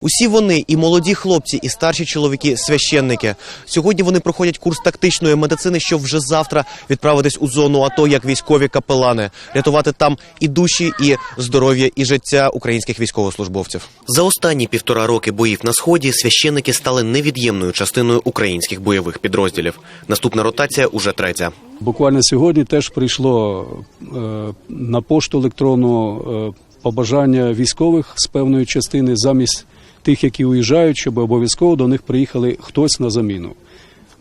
Усі вони, і молоді хлопці, і старші чоловіки, священники. Сьогодні вони проходять курс тактичної медицини, щоб вже завтра відправитись у зону АТО як військові капелани, рятувати там і душі, і здоров'я, і життя українських військовослужбовців. За останні півтора роки боїв на сході священники стали невід'ємною частиною українських бойових підрозділів. Наступна ротація уже третя. Буквально сьогодні теж прийшло е, на пошту електронну е, побажання військових з певної частини замість тих, які уїжджають, щоб обов'язково до них приїхали хтось на заміну.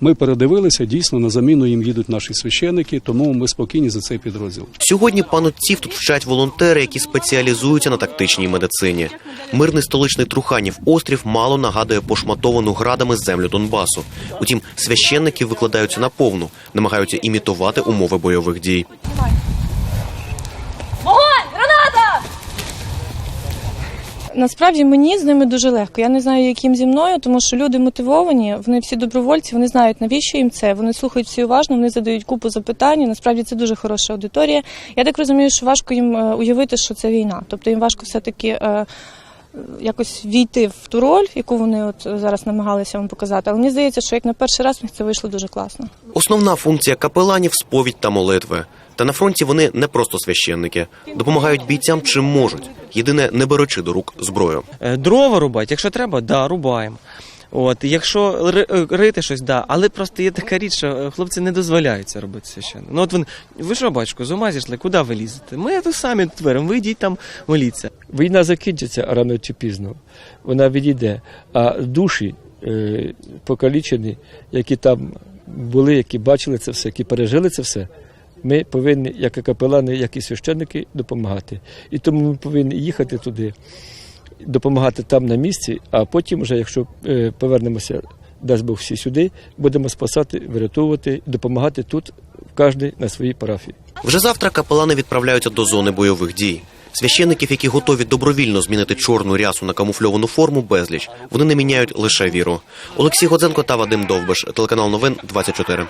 Ми передивилися, дійсно на заміну їм їдуть наші священники, тому ми спокійні за цей підрозділ. Сьогодні панотців тут вчать волонтери, які спеціалізуються на тактичній медицині. Мирний столичний Труханів острів мало нагадує пошматовану градами землю Донбасу. Утім, священники викладаються наповну, намагаються імітувати умови бойових дій. Насправді мені з ними дуже легко. Я не знаю, яким зі мною, тому що люди мотивовані, вони всі добровольці, вони знають, навіщо їм це. Вони слухають всі уважно, вони задають купу запитань. Насправді це дуже хороша аудиторія. Я так розумію, що важко їм е, уявити, що це війна. Тобто їм важко все-таки. е, Якось війти в ту роль, яку вони от зараз намагалися вам показати. Але мені здається, що як на перший раз в них це вийшло дуже класно. Основна функція капеланів сповідь та молитви. Та на фронті вони не просто священники, допомагають бійцям чим можуть. Єдине, не беручи до рук зброю. Е, Дрова рубати, якщо треба, да, рубаємо. От, якщо е, рити щось, да. Але просто є така річ, що е, хлопці не дозволяють це робити священно. Ну от вони, ви що, батько, з ума зійшли, куди ви лізете? Ми тут самі творимо, ви йдіть там моліться. Війна закінчиться рано чи пізно. Вона відійде. А душі е, покалічені, які там були, які бачили це все, які пережили це все, ми повинні, як і капелани, як і священники, допомагати. І тому ми повинні їхати туди, допомагати там на місці, а потім, вже, якщо е, повернемося, дасть Бог всі сюди, будемо спасати, врятовувати, допомагати тут, кожен на своїй парафії. Вже завтра капелани відправляються до зони бойових дій. Священників, які готові добровільно змінити чорну рясу на камуфльовану форму, безліч. Вони не міняють лише віру. Олексій Годзенко та Вадим Довбиш, телеканал новин 24.